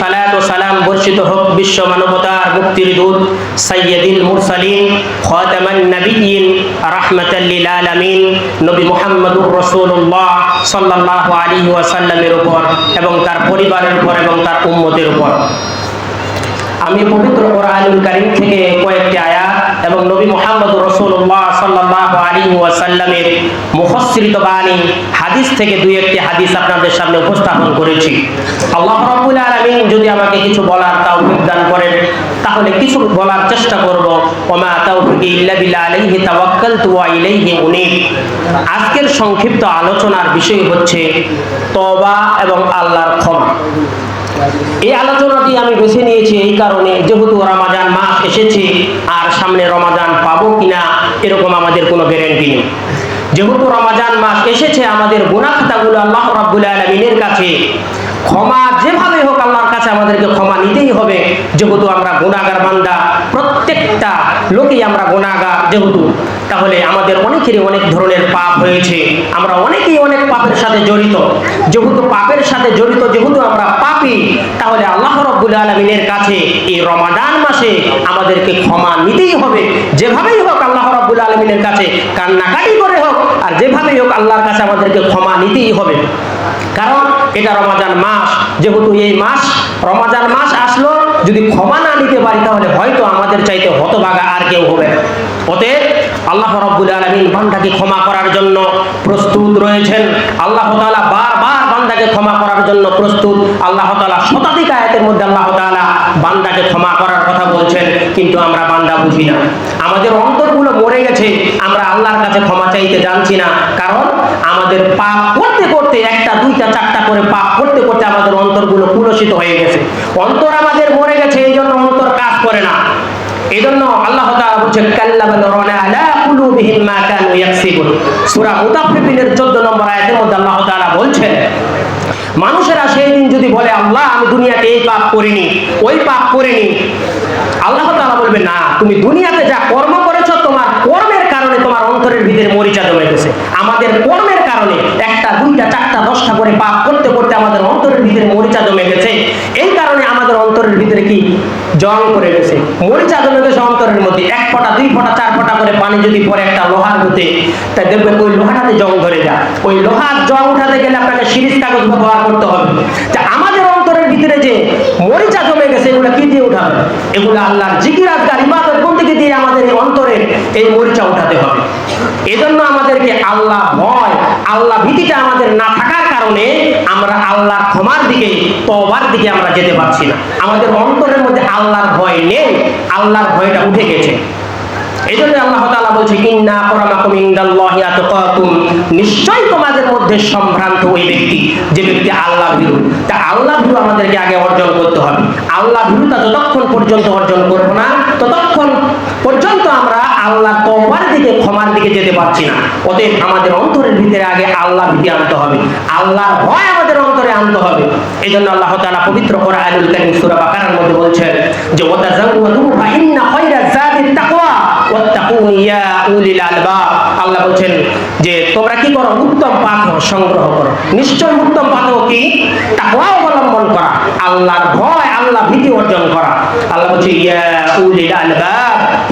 সালাত ও সালাম বর্ষিত হোক বিশ্ব মানবতার মুক্তির দূত মুরসালিন, খাতামান রাহমাতাল লিল আলামিন, নবী মুহাম্মদুর রাসূলুল্লাহ সাল্লাল্লাহু আলাইহি উপর এবং তার পরিবারের উপর এবং তার উম্মতের উপর। আমি পবিত্র কোরআনুল কারীম থেকে কয়েকটি আয়াত এবং নবী মুহাম্মদ রাসূলুল্লাহ সাল্লাল্লাহু আলাইহি ওয়াসাল্লামের মুফাসসিরিত বাণী হাদিস থেকে দুই একটি হাদিস আপনাদের সামনে উপস্থাপন করেছি। আল্লাহ রাব্বুল আলামিন যদি আমাকে কিছু বলার তৌফিক দান করেন, তাহলে কিছু বলার চেষ্টা করব। আজকের সংক্ষিপ্ত আলোচনার বিষয় হচ্ছে তওবা এবং আল্লাহর ক্ষমা। এই আলোচনাটি আমি বেছে নিয়েছি এই কারণে, যেহেতু রমাজান মাস এসেছে, আর সামনে রমাজান পাবো কিনা, এরকম আমাদের কোনো গ্যারেন্টি নেই। যেহেতু রমাজান মাস এসেছে, আমাদের গুনাহ খাতাগুলো আল্লাহ রাব্বুল আলামিনের কাছে। ক্ষমা যেভাবে হোক আল্লাহর কাছে আমাদেরকে ক্ষমা নিতেই হবে। যেহেতু আমরা গুণাগার বান্দা, প্রত্যেকটা লোকই আমরা গুণাগার যেহেতু, তাহলে আমাদের অনেকেরই অনেক ধরনের পাপ হয়েছে। আমরা অনেকেই অনেক পাপের সাথে জড়িত। যেহেতু পাপের সাথে জড়িত, যেহেতু আমরা পাপি, তাহলে আল্লাহ রব্বুল আলমিনের কাছে এই রমাদান মাসে আমাদেরকে ক্ষমা নিতেই হবে। যেভাবেই হোক আল্লাহ রব্বুল আলমিনের কাছে কান্নাকাটি করে হোক আর যেভাবেই হোক আল্লাহর কাছে আমাদেরকে ক্ষমা নিতেই হবে। কারণ এটা রমাজান মাস। যেহেতু এই মাস রমাজান মাস আসলো, যদি ক্ষমা না নিতে পারি তাহলে হয়তো আমাদের চাইতে হতভাগা আর কেউ হবে না। অতএব আল্লাহ রব্বুল আলমিন বান্দাকে ক্ষমা করার জন্য প্রস্তুত রয়েছেন। আল্লাহ তাআলা বারবার বান্দাকে ক্ষমা করার জন্য প্রস্তুত। আল্লাহ তাআলা শতাধিক আয়াতের মধ্যে আল্লাহ তাআলা বান্দাকে ক্ষমা করার কথা বলছেন, কিন্তু আমরা বান্দা বুঝি না। আমাদের অন্তরগুলো মরে গেছে, আমরা আল্লাহর কাছে ক্ষমা চাইতে জানছি না। কারণ আমাদের পাপ করতে করতে একটা, দুইটা, চারটা করে পাপ করতে করতে আমাদের অন্তরগুলো কুলসিত হয়ে গেছে। অন্তর আমাদের মরে গেছে এই জন্য অন্তর কাজ করে না। এই জন্য আল্লাহ তাআলা বলছেন কাল্লা বাল রানা আলা কুলুবিহিম মা কানু ইয়াকসিবুন। সূরা মুতাফফিফিনের 14 নম্বর আয়াতের মধ্যে আল্লাহ তাআলা বলছেন মানুষেরা সেই দিন যদি বলে, আল্লাহ, আমি দুনিয়াতে এই পাপ করিনি, ওই পাপ করিনি, আল্লাহ তাআলা বলবে, না, তুমি দুনিয়াতে যা কর্ম করেছ, তোমার কর্মের কারণে তোমার অন্তরের ভিতরে মরিচা জমে আমাদের কর্মের কারণে একটা, দুইটা, চারটা, দশটা করে পাপ করতে করতে আমাদের অন্তরের ভিতরে মরিচা জমে গেছে। এই কারণে আমাদের অন্তরের ভিতরে কি? জং করে গেছে। মরিচা জমে গেছে অন্তরের মধ্যে। এক ফোঁটা, দুই ফোঁটা, চার ফোঁটা করে পানি যদি পরে একটা লোহার মধ্যে তাই দেখবেন ওই লোহাটাতে জং ধরে যায়। ওই লোহার জং উঠাতে গেলে আপনাকে সিরিজ কাগজ ব্যবহার করতে হবে। তা আমাদের ভিতরে যে মরিচা জমে গেছে, এগুলো কি দিয়ে উঠাবে? এগুলো আল্লাহর জিকির আজকার ইবাদত বন্দিকে দিয়ে আমাদের এই অন্তরের এই মরিচা উঠাতে হবে। এজন্য আমাদেরকে আল্লাহ ভয়, আল্লাহ ভীতিটা আমাদের না থাকার কারণে আমরা আল্লাহর ক্ষমার দিকে তবার দিকে আমরা যেতে পারছি না। আমাদের অন্তরের মধ্যে আল্লাহর ভয় নেই, আল্লাহর ভয়টা উঠে গেছে। এই জন্য আল্লাহ তাআলা বলছে, ইন্না আকরামাকুম ইনদাল্লাহি আতকাকুম নিশ্চয় তোমাদের মধ্যে সম্ভ্রান্ত ওই ব্যক্তি, যে ব্যক্তি আল্লাহ ভীরু তা আল্লাহ ভীরু আমাদেরকে আগে অর্জন করতে হবে আল্লাহ যতক্ষণ পর্যন্ত অর্জন করব না। ততক্ষণ পর্যন্ত আমরা আল্লাহ তওবার দিকে, ক্ষমার দিকে যেতে পারছি না। অতএব আমাদের অন্তরের ভিতরে আগে আল্লাহ ভীতি আনতে হবে। আল্লাহর ভয় আমাদের অন্তরে আনতে হবে। এই জন্য আল্লাহ তাআলা পবিত্র কোরআনুল কারীম সূরা বাকারার মধ্যে বলছেন যে ওয়াতাযাওয়াদু ফা ইন্না খায়রা তাকওয়া। আল্লাহ বলছেন যে, তোমরা কি করো? উত্তম পাথর সংগ্রহ করো। নিশ্চয় উত্তম পাথর কি? তাকওয়া অবলম্বন করা। আল্লাহর ভয় আল্লাহ ভীতি অর্জন করা। আল্লাহ বলছে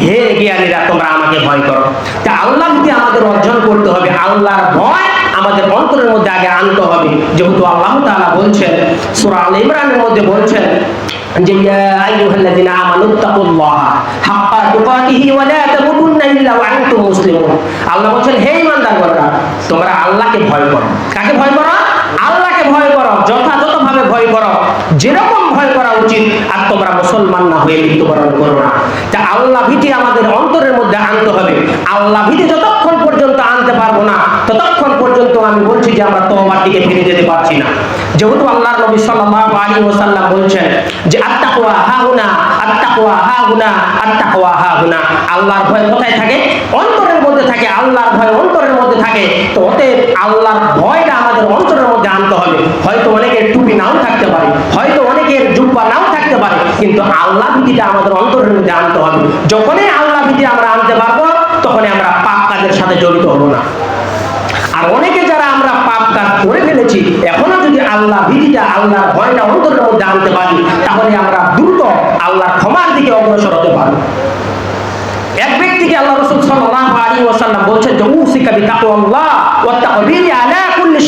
হে জ্ঞানীরা, তোমরা আমাকে ভয় করো। তা আল্লাহ আমাদের অর্জন করতে হবে, আল্লাহর ভয় আমাদের অন্তরের মধ্যে আগে আনতে হবে। যেহেতু আল্লাহ তাআলা বলছেন, সূরা আল ইমরানের মধ্যে বলছেন যে আল্লাহ বলছেন, হে ইমানদার তোমরা আল্লাহকে ভয় করো। কাকে ভয় করো? করো যথাযথভাবে ভয় করো, যেরকম ভয় করা উচিত, আর তোমরা মুসলমান না হয়ে মৃত্যুবরণ করো না। তা আল্লাহ ভীতি আমাদের অন্তরের মধ্যে আনতে হবে। আল্লাহ ভীতি যতক্ষণ পর্যন্ত আনতে পারব না, ততক্ষণ পর্যন্ত আমি বলছি যে আমরা তোমার দিকে ফিরে যেতে পারছি না। যেহেতু আল্লাহর নবী সাল্লাল্লাহু আলাইহি ওয়াসাল্লাম বলছেন যে আত্তাকওয়া হাহুনা আত্তাকওয়া হাহুনা আত্তাকওয়া হাহুনা। আল্লাহর ভয় কোথায় থাকে? অন্তরের মধ্যে থাকে, আল্লাহর ভয় অন্তরের মধ্যে থাকে, তো অতএব আল্লাহর ভয়টা আমাদের অন্তরের মধ্যে আনতে হবে। হয়তো অনেকের টুপি নাও থাকতে পারে, হয়তো অনেকের জুব্বা নাও থাকতে পারে, কিন্তু আল্লাহ ভীতিটা আমাদের অন্তরের মধ্যে আনতে হবে। যখনই আল্লাহ ভীতি আমরা আনতে পারব, তখনই আমরা পাপ কাজের সাথে জড়িত হব না। আর অনেকে যারা আমরা পাপ কাজ করে ফেলেছি, এখনও যদি আল্লাহ ভীতিটা, আল্লাহর ভয়টা অন্তরের মধ্যে আনতে পারি, তাহলে আমরা দ্রুত আল্লাহ ক্ষমার দিকে অগ্রসর হতে পারবে। এক ব্যক্তিকে আল্লাহ ওয়াসাল্লাম তাকবীরি আলা কুল্লি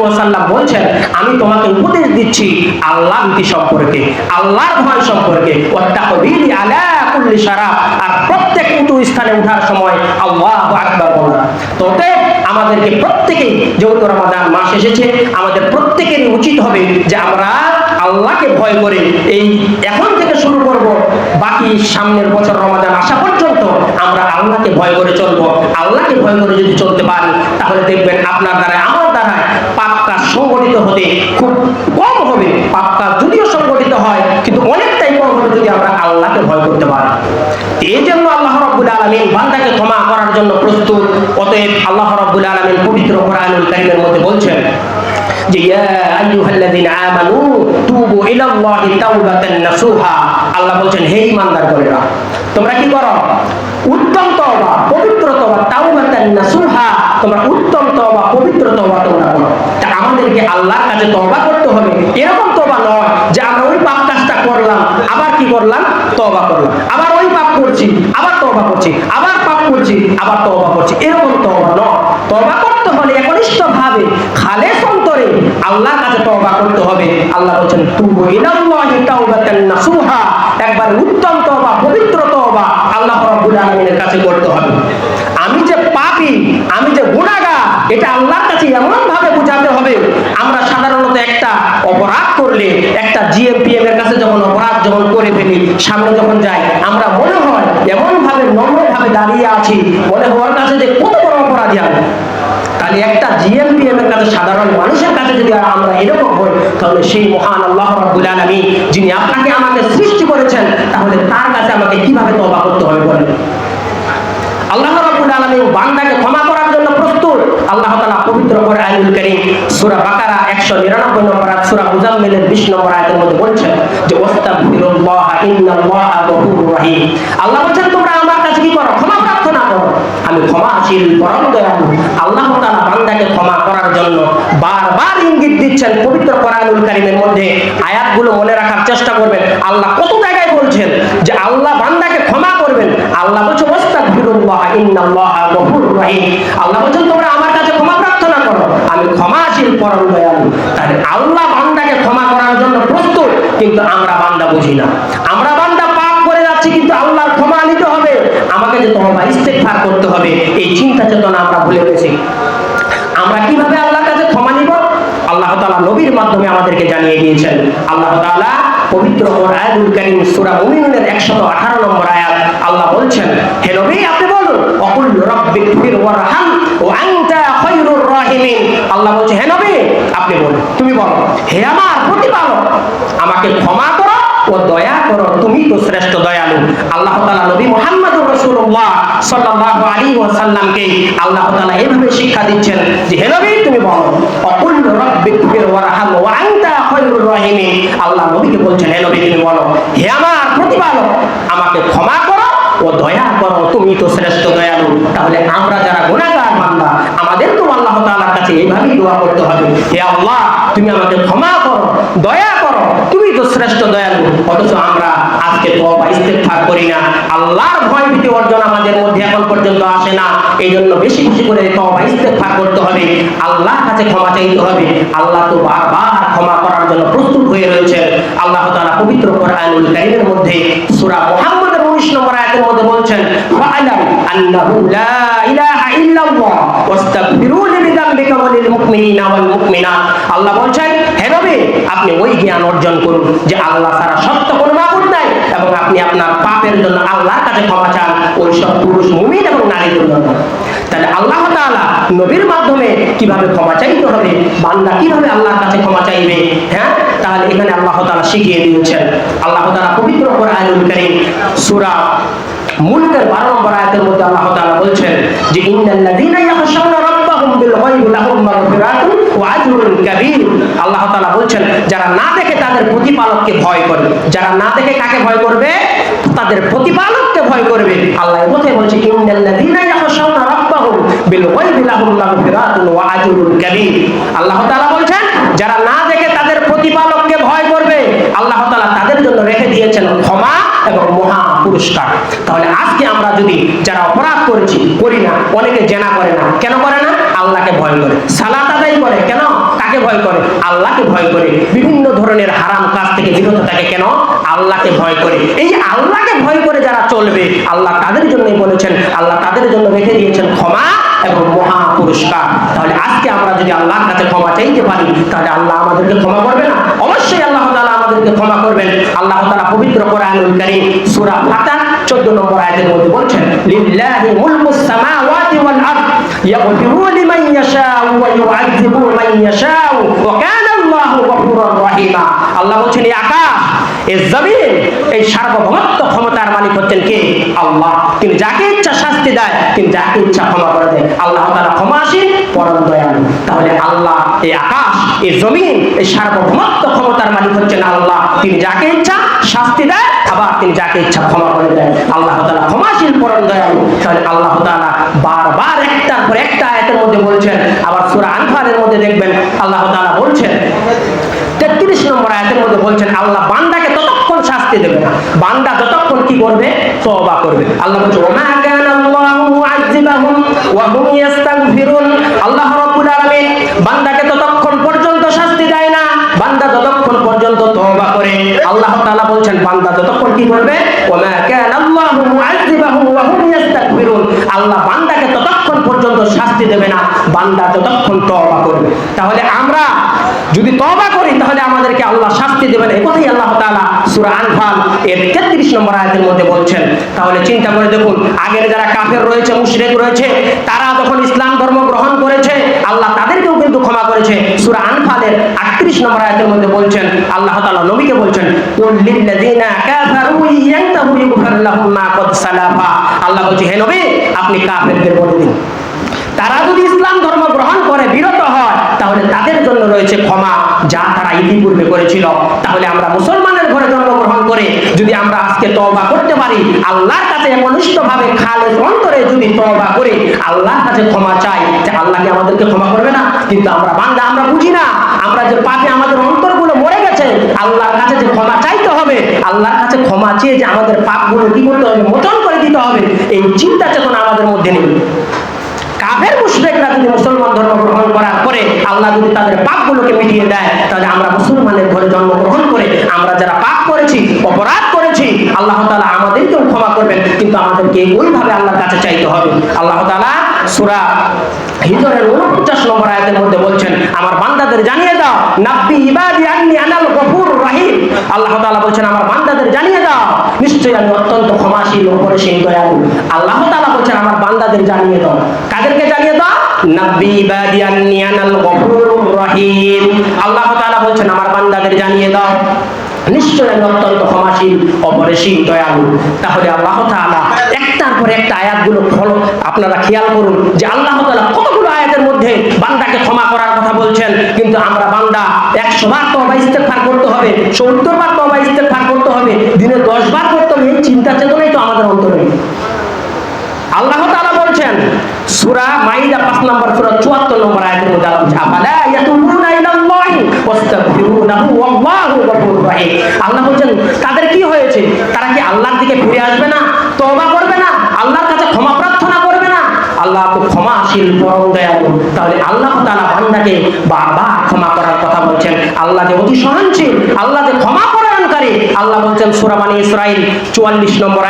ওয়াসাল্লাম বলছেন, আমি তোমাকে উপদেশ দিচ্ছি আল্লাহ ভীতি সম্পর্কে, আল্লাহর ভয় সম্পর্কে তাকবীরি আলা কুল্লি আর প্রত্যেক উঁচু স্থানে ওঠার সময় আল্লাহু আকবার বলা তবে আমাদেরকে প্রত্যেকেই যেহেতু রমাদান মাস এসেছে, আমাদের প্রত্যেকেরই উচিত হবে যে আমরা আল্লাহকে ভয় করে এই এখন থেকে শুরু করব। বাকি সামনের বছর রমাদান আসা পর্যন্ত আমরা আল্লাহকে ভয় করে চলবো। আল্লাহকে ভয় করে যদি চলতে পারি, তাহলে দেখবেন আপনার দ্বারা, আমার দ্বারায় পাপ কাজ সংগঠিত হতে খুব কম হবে। পাপ কাজ যদিও সংগঠিত হয়, কিন্তু অনেকটাই কম হবে যদি আমরা আল্লাহকে ভয় করতে পারি। এই জন্য আল্লাহ রব্বুল আলমিন বান্দাকে ক্ষমা করার জন্য প্রস্তুত। অতএব আল্লাহ রব্বুল আলমিন পবিত্র কোরআনুল কারিমের মধ্যে বলছেন যে আল্লাহ বলছেন, হে ঈমানদার করেরা তোমরা কি করো? উত্তম তওবা, পবিত্র তওবা, তাওবাতান নাসুহা। তোমরা উত্তম তওবা, পবিত্র তওবা তোমরা করো। তা আমাদেরকে আল্লাহর কাছে তওবা করতে হবে। এরকম তওবা নয় যে, আমরা ওই পাপ কাজটা করলাম, আবার কি করলাম? তওবা করলাম। আবার ওই পাপ করছি, আবার তওবা করছি, আবার পাপ করছি, আবার তওবা করছি। এরকম তওবা নয়। তওবা করতে হলে একনিষ্ঠ ভাবে খালেস অন্তরে আল্লাহর কাছে তওবা করতে হবে আল্লাহ বলেন তুবু ইলাল্লাহি তাওবাতান নাসুহা। একবার উত্তম তওবা, পবিত্র তওবা আল্লাহ রাব্বুল আলামিনের কাছে করতে হবে। আমি যে পাপী, আমি যে গুনাহগার, এটা আল্লাহর কাছে এমন ভাবে বোঝাতে হবে, আমরা সাধারণত একটা অপরাধ করলে, একটা জিএমপিএম এর কাছে যখন অপরাধ যখন করে ফেলি, সামনে যখন যাই, আমরা মনে হয় এমন ভাবে নম্র ভাবে দাঁড়িয়ে আছি, মনে হওয়ার কাছে যে কত বড় অপরাধী আমি। তাহলে একটা জিএমপিএম এর কাছে সাধারণ মানুষের কাছে যদি আমরা এরকম হই, তাহলে সেই মহান আল্লাহ রাব্বুল আলামিন যিনি আপনাকে আমাকে সৃষ্টি করেছেন, তাহলে তার কাছে আমাকে কীভাবে তওবা করতে হবে বলেন? আল্লাহ রাব্বুল আলামিন বান্দাকে ক্ষমা করার জন্য প্রস্তুত। আল্লাহ পবিত্র কোরআনুল কারীম, সূরা বাকারা 199 নম্বর আয়াত, সূরা মুজাম্মিলের 20 নম্বর আয়াতের মধ্যে বলছেন যে, ওয়াস্তাগফিরুল্লাহ, ইন্নাল্লাহা গফুরুর রহিম। আল্লাহ বলেন তোমরা আমার কাছে কি করো? ক্ষমা প্রার্থনা করো। আমি ক্ষমাশীল, পরম দয়ালু। আল্লাহ তাআলা বান্দাকে ক্ষমা করার জন্য বারবার ইঙ্গিত দিচ্ছেন পবিত্র কোরআনুল কারীমের মধ্যে। আয়াতগুলো মনে রাখার চেষ্টা করবেন। আল্লাহ কত জায়গায় বলছেন যে, আল্লাহ বান্দাকে ক্ষমা করবেন। আল্লাহ বলছে, ওয়াস্তাগফিরুল্লাহ, ইন্নাল্লাহা গফুরুর রহিম। আল্লাহ বলেন তোমরা আমার ক্ষমা প্রার্থনা করো। আমি ক্ষমাশীল পরম দয়ালু। তাহলে আল্লাহ বান্দাকে ক্ষমা করার জন্য প্রস্তুত, কিন্তু আমরা বান্দা বুঝি না। আমরা বান্দা পাপ করে যাচ্ছি, কিন্তু আল্লাহর ক্ষমা নিতে হবে। আমাকে যে তওবা, ইস্তেগফার করতে হবে, এই চিন্তা চেতনা আমরা ভুলে গেছি। আমরা কীভাবে আল্লাহর কাছে ক্ষমা নিব? আল্লাহ তাআলা নবীর মাধ্যমে আমাদেরকে জানিয়ে দিয়েছেন। আল্লাহ তাআলা পবিত্র কোরআনুল কারীম সূরা মুমিনুনের 118 নম্বর আয়াত আল্লাহ বলছেন, হে নবী, আপনি বলুন, অকুল রাব্বিকফির ওয়ারহাম ওয়া আনতা খায়রুর রাহিমিন? আল্লাহ বলছে, হে নবী, আপনি বলুন, তুমি বলো, হে আমার প্রতিপালক, আমাকে ক্ষমা করো ও দয়া করো, তুমি তো শ্রেষ্ঠ দয়ালু। আল্লাহ তাআলা নবী মুহাম্মদুর রাসূলুল্লাহ সাল্লাল্লাহু আলাইহি ওয়াসাল্লামকে আল্লাহ তাআলা এইভাবে শিক্ষা দিচ্ছেন যে, হে নবী, তুমি বলো, অকুল রাব্বিকফির ওয়ারহাম ওয়া আনতা আল্লাহ নবীকে বলছেন হে নবী বলো হে আমার প্রতিপালক আমাকে ক্ষমা করো ও দয়া করো, তুমি তো শ্রেষ্ঠ দয়ালু। তাহলে আমরা যারা গুনাহগার বান্দা আমাদের তো আল্লাহ তাআলার কাছে এইভাবেই দোয়া করতে হবে। হে আল্লাহ, তুমি আমাকে ক্ষমা করো, দয়া করো, তুমি তো শ্রেষ্ঠ দয়ালু। অথচ আমরা আজকে তওবা ইস্তেগফার করি না। আল্লাহর ভয় ভীতি অর্জন আমাদের মধ্যে এখন পর্যন্ত আসে না। এই জন্য বেশি বেশি করে তওবা ইস্তেগফার করতে হবে। আল্লাহর কাছে ক্ষমা চাইতে হবে। আল্লাহ তো বারবার ক্ষমা করার জন্য প্রস্তুত হয়ে রয়েছে। আল্লাহ তাআলা পবিত্র কোরআনুল কারীমের মধ্যে সূরা মুহাম্মদের 19 নম্বর আয়াতের মধ্যে বলছেন আল্লাহ বলছেন, হে নবী, আপনি ওই জ্ঞান অর্জন করুন যে আল্লাহ ছাড়া সত্য কোনো মাবুদ নাই। এবং আপনি আপনার পাপের জন্য আল্লাহর কাছে ক্ষমা চান, ওই সব পুরুষ মুমিন এবং নারীদের জন্য। তাহলে আল্লাহ তাআলা নবীর মাধ্যমে কীভাবে ক্ষমা চাইতে হবে, বান্দা কীভাবে আল্লাহর কাছে ক্ষমা চাইবে হ্যাঁ? তাহলে এখানে আল্লাহ তাআলা শিখিয়ে দিয়েছেন। আল্লাহ তাআলা পবিত্র কোরআনুল কারীম সূরা মুলকের 12 নম্বর আয়াতের মধ্যে আল্লাহ তাআলা বলছেন যে, ইন্নাল্লাযীনা ইয়াখশাউনা রাব্বাহুম বিল গায়বি, লাহুম মাগফিরাতুন ওয়া আজরুন কাবীর। আল্লাহ তাআলা বলছেন, যারা না দেখে তাদের প্রতিপালককে ভয় করে। যারা না দেখে কাকে ভয় করবে? তাদের প্রতিপালককে ভয় করবে। আল্লাহ এই বলছে আল্লাহ বলছেন, যারা না দেখে তাদের প্রতিপালককে ভয় করবে, আল্লাহ তাদের জন্য রেখে দিয়েছেন ক্ষমা এবং মহা পুরস্কার। তাহলে আজকে আমরা যদি যারা অপরাধ করেছি, করি না, অনেকে জেনা করে না, কেন করে না? আল্লাহকে ভয় করে। সালাত আদায় করে, কেন? কাকে ভয় করে? আল্লাহকে ভয় করে। বিভিন্ন ধরনের হারাম কাজ থেকে বিরত থাকে কেন? আল্লাহকে ভয় করে। এই আল্লাহকে ভয় করে যারা চলবে, আল্লাহ তাদের জন্যই বলেছেন, আল্লাহ তাদের জন্য রেখে দিয়েছেন ক্ষমা এবং মহা পুরস্কার তাহলে আজকে আমরা যদি আল্লাহর কাছে ক্ষমা চাইতে পারি, তাহলে আল্লাহ আমাদেরকে ক্ষমা করবে না? অবশ্যই আল্লাহ তাআলা আমাদেরকে ক্ষমা করবেন। আল্লাহ তাআলা পবিত্র কোরআনুল কারীম সূরা ফাতিহা 14 নম্বর আয়াতের মধ্যে বলছেন, লিল্লাহি সামাওয়াতি ওয়াল আরদ ইয়াগফিরু লিমান ইয়াশাউ ওয়া ইউআযিবু মান ইয়াশাউ, ওয়া কানা আল্লাহু গফুরুর আল্লাহ বলছেন এই আকাশ এই জমিন, এই সার্বভৌমত্ব ক্ষমতার মালিক হচ্ছেন কে? আল্লাহ। তিনি যাকে ইচ্ছা শাস্তি দেয়, তিনি যাকে ইচ্ছা ক্ষমা করে দেয় আল্লাহ তাআলা ক্ষমাসীন পরম দয়ালু। তাহলে আল্লাহ এই আকাশ এই জমিন, এই সার্বভৌমত্ব ক্ষমতার মালিক হচ্ছেন আল্লাহ। তিনি যাকে ইচ্ছা শাস্তি দেয়, আবার তিনি যাকে ইচ্ছা ক্ষমা করে দেয় আল্লাহ ক্ষমাশীল পরম দয়ালু। তাহলে আল্লাহ বারবার একটার পর একটা আয়াতের মধ্যে বলছেন, আবার সুরা আনফালের মধ্যে দেখবেন আল্লাহ বলছেন, তেত্রিশ নম্বর আয়াতের মধ্যে বলছেন, আল্লাহ বান্দাকে ততক্ষণ শাস্তি দেবে না। বান্দা ততক্ষণ কি করবে? তবা করবে। আল্লাহ বলছে ওমা কানা আল্লাহু ওয়া শাস্তি দেয় না। বান্দা ততক্ষণ পর্যন্ত আল্লাহ তাআলা বলছেন, বান্দা ততক্ষণ কি করবে? ওমা কানা আল্লাহু ওয়া আল্লাহ বান্দাকে ততক্ষণ শাস্তি দেবে না, বান্দা যতক্ষণ তওবা করবে। তাহলে আমরা যদি তওবা করি, তাহলে আমাদেরকে আল্লাহ শাস্তি দেবেন। এই কথাই আল্লাহ তাআলা সূরা আনফাল এর 33 নম্বর আয়াতের মধ্যে বলছেন। তাহলে চিন্তা করে দেখুন, আগের যারা কাফের রয়েছে, মুশরিক রয়েছে, তারা যখন ইসলাম ধর্ম গ্রহণ করেছে, আল্লাহ তাদেরকেও কিন্তু ক্ষমা করেছে। সূরা আনফালের 38 নম্বর আয়াতের মধ্যে বলছেন, আল্লাহ তাআলা নবীকে বলছেন আল্লাহ বলছে, হে নবী, আপনি কাফেরদের বলে দিন। তারা যদি ইসলাম ধর্ম গ্রহণ করে, বিরত হয়, তাহলে তাদের জন্য রয়েছে ক্ষমা, যা তারা ইতিপূর্বে করেছিল। তাহলে আমরা মুসলমানের ঘরে জন্মগ্রহণ করে যদি আমরা আজকে তওবা করতে পারি, আল্লাহর কাছে একনিষ্ঠভাবে খালেস অন্তরে যদি তওবা করে, আল্লাহর কাছে ক্ষমা চাই, যে আল্লাহ কি আমাদেরকে ক্ষমা করবে না? কিন্তু আমরা বান্দা, আমরা বুঝি না। আমরা যে পাপে আমাদের অন্তরগুলো মরে গেছে, আল্লাহর কাছে যে ক্ষমা চাইতে হবে, আল্লাহর কাছে ক্ষমা চেয়ে যে আমাদের পাপগুলো কি করতে হবে? মোচন করে দিতে হবে। এই চিন্তা চেতনা আমাদের মধ্যে নেই। কাফের মুশরিকরা যদি মুসলমান ধর্ম গ্রহণ করার পরে আল্লাহ যদি তাদের পাপগুলোকে মিটিয়ে দেয়, তাহলে আমরা মুসলমানের ঘরে জন্মগ্রহণ করে আমরা যারা পাপ করেছি, অপরাধ করেছি, আল্লাহ তাআলা আমাদেরকেও ক্ষমা করবেন। কিন্তু আমাদেরকে ওইভাবে আল্লাহর কাছে চাইতে হবে। আল্লাহ তাআলা সূরা হিজরের 49 নম্বর আয়াতের মধ্যে বলছেন, আমার বান্দাদের জানিয়ে দাও, নাব্বি ইবাদি আন্নি আনাল গফুর রাহিম। আল্লাহ তাআলা বলছেন, আমার বান্দাদের জানিয়ে দাও নিশ্চয়ই আমি অত্যন্ত ক্ষমাশীল পরিশীল দয়ালু। আল্লাহ তাআলা বলছেন, আমার বান্দাদের জানিয়ে দাও। কাদেরকে জানিয়ে দাও? নাব্বি ইবাদি রহিম। আল্লাহ তাআলা বলছেন, আমার বান্দাদের জানিয়ে দাও। নিশ্চয় অত্যন্ত দয়ালু তাহলে আল্লাহ একটার পর একটা আয়াতগুলো আপনারা খেয়াল করুন যে আল্লাহ কতগুলো আয়াতের মধ্যে বান্দাকে ক্ষমা করার কথা বলছেন কিন্তু আমরা বান্দা একশো বার ইস্তেগফার করতে হবে সত্তর বার তওবা ইস্তেগফার করতে হবে, দিনে দশ বার করতে হবে, এই চিন্তা চেতনাই তো আমাদের অন্তরে। আল্লাহ তাআলা বলছেন, সূরা মাইদা 5 নম্বর, সূরা 74 নম্বর আয়াতের মধ্যে রহিম আল্লাহ বলছেন তাদের কি হয়েছে? তারা কি আল্লাহর দিকে ফিরে আসবে না? তওবা করবে না আল্লাহর কাছে ক্ষমা প্রার্থনা করবে না আল্লাহ তো ক্ষমাশীল পরম দয়ালু তাহলে আল্লাহ তাআলা বান্দাকে বারবার ক্ষমা করার কথা বলছেন। অতি সহনশীল ক্ষমা আল্লাহ বলছেন সূরা বানী ইসরাইল 44 নম্বর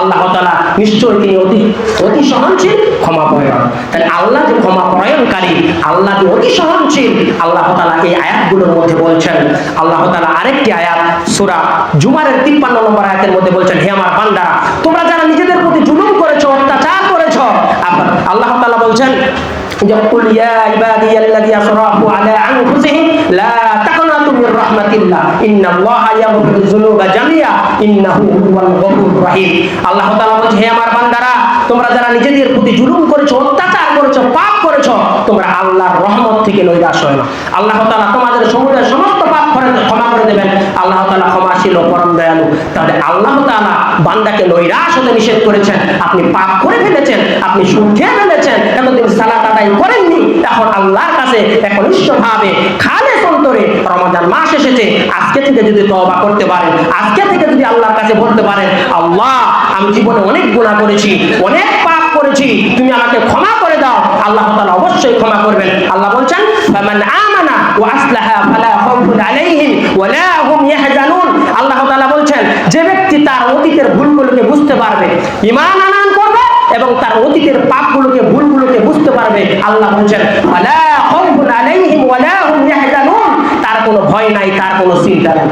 আল্লাহ তাআলা নিশ্চয়ই তিনি অতি অতি সহনশীল ক্ষমা পরায়ণ তাহলে আল্লাহ যে ক্ষমা পরায়ণকারী আল্লাহ যে অতি সহনশীল আল্লাহ এই আয়াতগুলোর মধ্যে বলছেন, আল্লাহ তাআলা আরেকটি আয়াত, সূরা জুমারের 53 নম্বর আয়াতের মধ্যে বলছেন, হে আমার বান্দারা, তোমরা যারা নিজেদের প্রতি জুলুম করেছ অত্যাচার করেছ আবার আল্লাহ বলছেন আল্লাহ বলছে হে আমার বান্দারা তোমরা যারা নিজেদের প্রতি জুলুম করেছ অত্যাচার করেছ, পাপ করেছ, তোমরা আল্লাহর রহমত থেকে নৈরাশ হয় না। আল্লাহ তাআলা তোমাদের সমুদায় সমস্ত পাপ করে ক্ষমা করে দেবেন। আল্লাহ তাআলা ক্ষমাশীল ও পরম দয়ালু তাহলে আল্লাহ তাআলা বান্দাকে নৈরাশ হতে নিষেধ করেছেন। আপনি পাপ করে ফেলেছেন, আপনি সুদ ফেলেছেন, এতদিন সালাত আদায় করেননি। এখন আল্লাহর কাছে একনিষ্ঠভাবে, খালেস অন্তরে রমজান মাস এসেছে। আজকে থেকে যদি তওবা করতে পারেন, আজকে থেকে যদি আল্লাহর কাছে বলতে পারেন, আল্লাহ, আমি জীবনে অনেক গুনাহ করেছি, অনেক পাপ করেছি, তুমি আমাকে ক্ষমা করে দাও। আল্লাহ তাআলা অবশ্যই ক্ষমা করবেন। আল্লাহ বলছেন আমানা ওয়া আসলাহা ফালা আলাইহিম হুম আল্লাহ তাআলা বলছেন, যে ব্যক্তি তার অতীতের ভুলগুলোকে বুঝতে পারবে, ঈমান আনয়ন করবে এবং তার অতীতের পাপগুলোকে, ভুলগুলোকে বুঝতে পারবে। আল্লাহ বলছেন ওয়ালা খাউফুন আলাইহিম ওয়ালা হুম ইয়াহজানুন। তার কোনো ভয় নাই, তার কোনো চিন্তা নাই।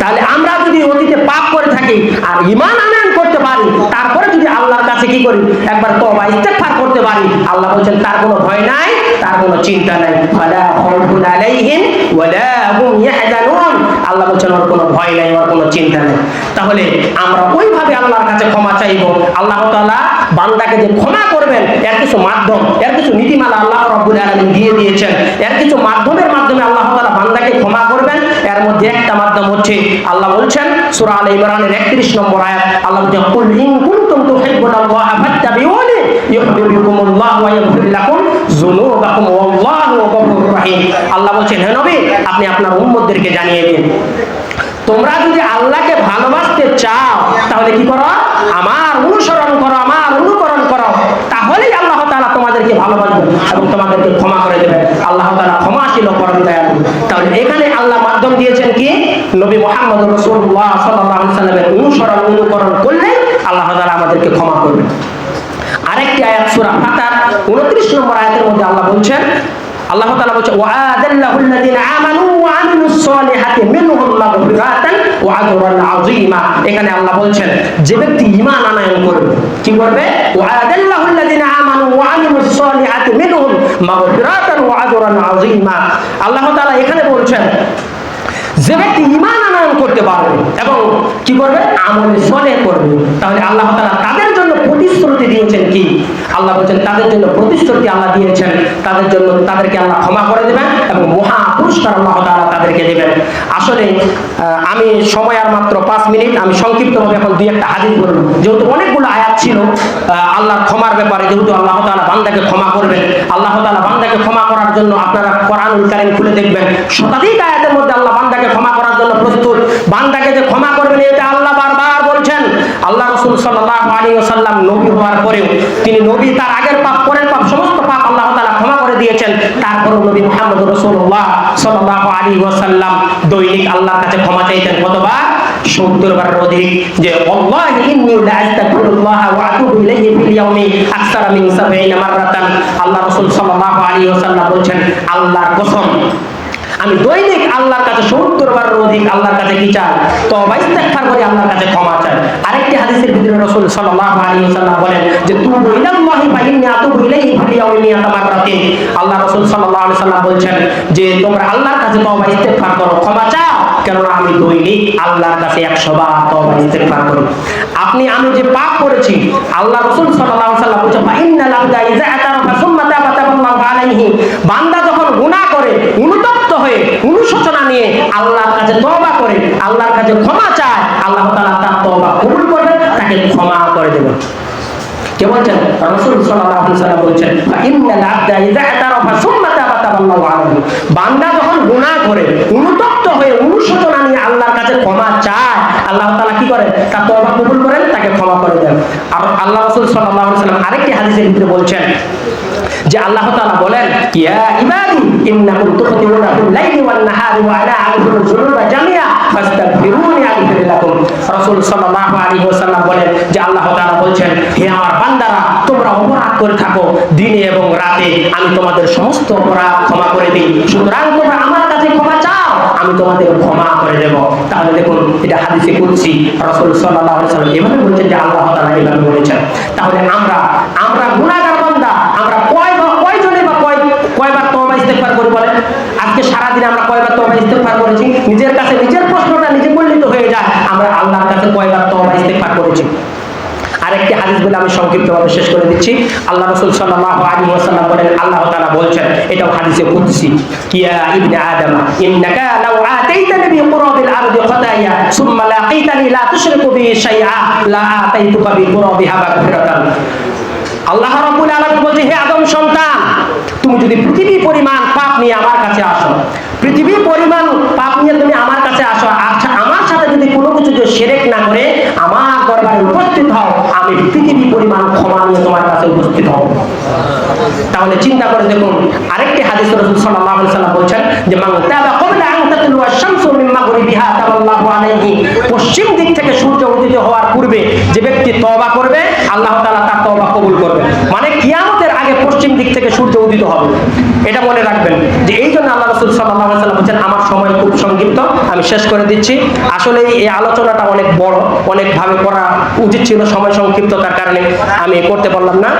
তাহলে আমরা যদি অতীতে পাপ করে থাকি আর ইমান আনয়ন করতে পারি, তারপরে যদি আল্লাহর কাছে কি করি? একবার তবা ইস্তেগফার করতে পারি। আল্লাহ বলছেন, তার কোনো ভয় নাই, তার কোনো চিন্তা নাই। ওয়ালা খাউফুন আলাইহিম ওয়ালা হুম ইয়াহজানুন। আল্লাহ বলছেন ওর কোনো ভয় নাই ওর কোনো চিন্তা নেই। তাহলে আমরা ওইভাবে আল্লাহর কাছে ক্ষমা চাইব। আল্লাহ তাআলা বান্দাকে যে ক্ষমা করবেন, এর কিছু মাধ্যম, এর কিছু নীতিমালা আল্লাহ রাব্বুল আলামিন দিয়ে দিয়েছেন। এর কিছু মাধ্যমের মাধ্যমে আল্লাহ তাআলা বান্দাকে ক্ষমা করবেন। এর মধ্যে একটা মাধ্যম হচ্ছে, আল্লাহ বলছেন, সূরা আলে ইমরানের 31 নম্বর আয়াত, আল্লাহ বলছেন, কুল ইন কুনতুম তুহিব্বুনাল্লাহ ফাত্তাবিউনি ইউহিব্বুকুমুল্লাহ ওয়া ইয়াগফির লাকুম আল্লাহ বলছেন, হে আপনি আপনার উম্মতদেরকে জানিয়ে দিন। তোমরা যদি আল্লাহকে ভালোবাসতে চাও, তাহলে কি করো? আমার অনুসরণ করো, আমার অনুকরণ করো। তাহলেই আল্লাহ তাআলা তোমাদেরকে ভালোবাসবে এবং তোমাদেরকে ক্ষমা করে দেবে। আল্লাহ তাআলা ও পরম দয়ালু তাহলে এখানে আল্লাহ মাধ্যম দিয়েছেন কি? নবী মুহাম্মদ রাসূলুল্লাহ সাল্লাল্লাহু সাল্লামের অনুসরণ, অনুকরণ করলে আল্লাহ তাআলা আমাদেরকে ক্ষমা করবে আরেকটি আয়াত সূরা ফাতার 29 নম্বর আয়াতের মধ্যে আল্লাহ বলছেন, আল্লাহ তাআলা বলছে ওয়াদাল্লাহুল্লাযিনা আমানু ওয়া আমিলুস সলিহাতি মিনহুম মাগফিরাতান ওয়া আজরান আযীমা। এখানে আল্লাহ বলছেন, যে ব্যক্তি ঈমান আনয়ন করবে, কি করবে? ওয়াদাল্লাহুল্লাযিনা আমানু ওয়া আমিলুস সলিহাতি মিনহুম মাগফিরাতান ওয়া আজরান আযীমা। আল্লাহ তাআলা এখানে বলছেন যে ব্যক্তি ঈমান আনয়ন করতে পারবে এবং কি করবে? আমলে সলে করবে। তাহলে আল্লাহ তাআলা তাদের জন্য প্রতিশ্রুতি দিয়েছেন কি? আল্লাহ বলছেন তাদের জন্য প্রতিশ্রুতি আল্লাহ দিয়েছেন। তাদের জন্য তাদেরকে আল্লাহ ক্ষমা করে দেবেন এবং মহা পুরস্কার আল্লাহ তাআলা তাদেরকে দেবেন। আসলে আমি সময় আর মাত্র পাঁচ মিনিট। আমি সংক্ষিপ্তভাবে এখন দুই একটা হাদিস বলব। যেহেতু অনেকগুলো আয়াত ছিল আহ, আল্লাহর ক্ষমার ব্যাপারে যেহেতু আল্লাহ তালা বান্দাকে ক্ষমা করবেন আল্লাহ তাআলা বান্দাকে ক্ষমা করার জন্য আপনারা কোরআনুল কারীম খুলে দেখবেন। শতাধিক আয়াতের মধ্যে আল্লাহ বান্দাকে ক্ষমা করার জন্য প্রস্তুত বান্দাকে যে ক্ষমা করবেন, এটা আল্লাহ বারবার বলছেন। আল্লাহ রাসূল সাল্লাল্লাহু আলাইহি ওয়াসাল্লাম নবী হওয়ার পরেও তিনি নবী, তার আগের পাপ, পরের পাপ, সমস্ত পাপ আল্লাহ তাআলা ক্ষমা করে দিয়েছেন। তারপরও নবী মুহাম্মদ রাসূলুল্লাহ সাল্লাল্লাহু আলাইহি ওয়াসাল্লাম দৈনিক আল্লাহর কাছে ক্ষমা চাইতেন কতবার? সত্তর বারের অধিক যে, আল্লাহি ইন্নী লা আস্তাগফিরুল্লাহ ওয়া আতুবু ইলাইহি ফিল ইয়াউমি আকসারা 70 মাররাতান। আল্লাহ রাসূল সাল্লাল্লাহু আলাইহি ওয়াসাল্লাম বলছেন, আল্লাহর কসম, আমি দৈনিক আল্লাহর কাছে সত্তর বারের অধিক আল্লাহর কাছে কি চায়? তবা ইস্তেগফার করে আল্লাহর কাছে ক্ষমা চায়। আরেকটি হাদিসের ভিতরে রাসূল সাল্লাল্লাহু আলাইহি ওয়াসাল্লাম বলেন যে তুবু ইলাল্লাহি ফা ইন্নী আতুবু ইলাইহি ফিল ইয়াউমি মিয়াতা মাররাতিন। আল্লাহ রসুল সাল্লাল্লাহু আলাইহি ওয়াসাল্লাম বলছেন যে, তোমরা আল্লাহর কাছে তওবা ইস্তেগফার করো, ক্ষমা চাও। কেননা আমি দৈনিক আল্লাহর কাছে 100 বার করি আপনি, আমি যে পাপ করেছি, আল্লাহ রাসূল তাবা বান্দা যখন গুনাহ করে, অনুতপ্ত হয়ে অনুশোচনা নিয়ে আল্লাহর কাছে তওবা করে, আল্লাহর কাছে ক্ষমা চায়, আল্লাহ তাআলা তার তওবা কবুল করবেন, তাকে ক্ষমা করে দেবেন। কে বলছেন? বলছেন তাবা বান্দা যখন গুনাহ করে অনুতপ্ত হয়ে অনুশোচনা নিয়ে আল্লাহর কাছে ক্ষমা চায়, আল্লাহ তাআলা কি করে? তার কবুল করেন, তাকে ক্ষমা করে দেন। আর আল্লাহ রাসূল সাল্লাল্লাহু আলাইহি ওয়াসাল্লাম আরেকটি হাদিসের ভিতরে বলছেন, যে আল্লাহ বলেন, ইয়া লাইলি নাহারি ওয়া আগফির লাকুম। রাসূল সাল্লাল্লাহু আলাইহি ওয়াসাল্লাম বলেন, যে আল্লাহ তাআলা হে আমার বান্দারা, তোমরা অপরাধ করে থাকো দিনে এবং রাতে। আমি তোমাদের সমস্ত অপরাধ ক্ষমা করে দিই। সুতরাং তোমরা আমার কাছে ক্ষমা চাও? আমি তোমাদের ক্ষমা করে দেব। তাহলে দেখুন, এটা হাদিসে কুদসি রাসূল আলাইহি এভাবে বলেছেন যে আল্লাহ তাআলা এভাবে বলেছেন। তাহলে আমরা আমরা গুনাহগার বান্দা, আমরা কয় বা কয়জনে বা কয়, কয়বার তওবা ইস্তেগফার করি বলেন? আজকে সারা দিনে আমরা কয়বার তওবা ইস্তেগফার করেছি? নিজের কাছে নিজের প্রশ্নটা নিজে মূল্যিত হয়ে যায়। আমরা আল্লাহর কাছে কয়বার তওবা ইস্তেগফার করেছি? আরেকটি হাদিস বলে আমি সংক্ষিপ্তভাবে শেষ করে দিচ্ছি। আল্লাহ রাসূল আলাইহি ওয়াসাল্লাম বলেন, আল্লাহ তাআলা বলছেন, এটাও হাদিসে কুদসি কিয়া ইবনে ইন্নাকা লাউ আতাইতানি আরদি সুম্মা লাকিতানি লা তুশরিকু বি শাইআ, লা আতাইতুকা মাগফিরাতান আল্লাহ রাব্বুল আলামিন বলছে, হে আদম সন্তান, তুমি যদি পৃথিবী পরিমাণ পাপ নিয়ে আমার কাছে আসো, পৃথিবী পরিমাণ পাপ নিয়ে তুমি আমার কাছে আসো আমার সাথে যদি কোনো কিছু সেরেক না করে আমার দরবারে উপস্থিত হও আমি পৃথিবী পরিমাণ ক্ষমা নিয়ে তোমার কাছে উপস্থিত হব তাহলে চিন্তা করে দেখুন, আরেকটি হাদিস রসুল সাল্লাম বলছেন যে তাতলু আশ-শামসু মিন মাগরিবিহা আলাইহি। পশ্চিম দিক থেকে সূর্য উদিত হওয়ার পূর্বে যে ব্যক্তি তওবা করবে, আল্লাহ তাআলা তার তওবা কবুল করবে কিয়ামতের আগে পশ্চিম দিক থেকে সূর্য উদিত হবে। এটা মনে রাখবেন যে এই জন্য আল্লাহ রসুল সাল্লাম বলছেন, আমার সময় খুব সংক্ষিপ্ত, আমি শেষ করে দিচ্ছি। আসলে এই আলোচনাটা অনেক বড়, অনেকভাবে করা উচিত ছিল সময় সংক্ষিপ্ততার কারণে। আমি করতে পারলাম না।